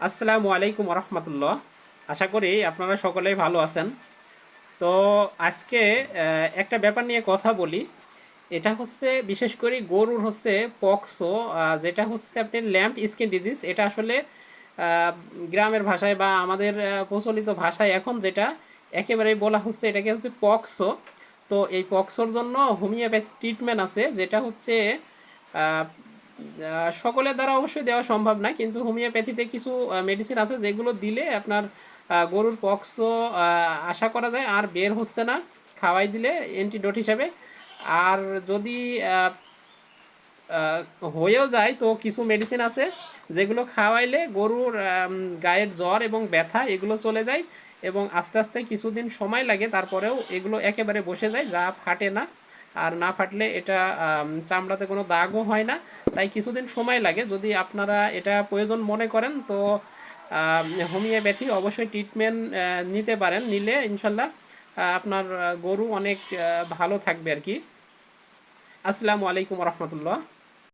আসসালামু আলাইকুম রহমতুল্লাহ আশা করি আপনারা সকলেই ভালো আছেন। তো আজকে একটা ব্যাপার নিয়ে কথা বলি। এটা হচ্ছে, বিশেষ করে গরুর হচ্ছে পক্সো যেটা হচ্ছে আপনি ল্যাম্প স্কিন ডিজিজ। এটা আসলে গ্রামের ভাষায় বা আমাদের প্রচলিত ভাষায় এখন যেটা একেবারেই বলা হচ্ছে, এটাকে হচ্ছে পক্সো। তো এই পক্সোর জন্য হোমিওপ্যাথি ট্রিটমেন্ট আছে, যেটা হচ্ছে সকলের দ্বারা অবশ্যই দেওয়া সম্ভব না কিন্তু হোমিওপ্যাথিতে কিছু মেডিসিন আছে যেগুলো দিলে আপনার গরুর পক্সও আশা করা যায় আর বের হচ্ছে না, খাওয়াই দিলে অ্যান্টিডোট হিসাবে। আর যদি হয়েও যায় তো কিছু মেডিসিন আছে যেগুলো খাওয়াইলে গরুর গায়ের জ্বর এবং ব্যথা এগুলো চলে যায় এবং আস্তে আস্তে কিছুদিন সময় লাগে, তারপরেও এগুলো একেবারে বসে যায়, যা ফাটে না। আর না ফাটলে এটা চামড়াতে কোনো দাগও হয় না। তাই কিছুদিন সময় লাগে। যদি আপনারা এটা প্রয়োজন মনে করেন, তো হোমিওপ্যাথি অবশ্যই ট্রিটমেন্ট নিতে পারেন। নিলে ইনশাল্লাহ আপনার গরু অনেক ভালো থাকবে আর কি। আসসালামু আলাইকুম রহমতুল্লাহ।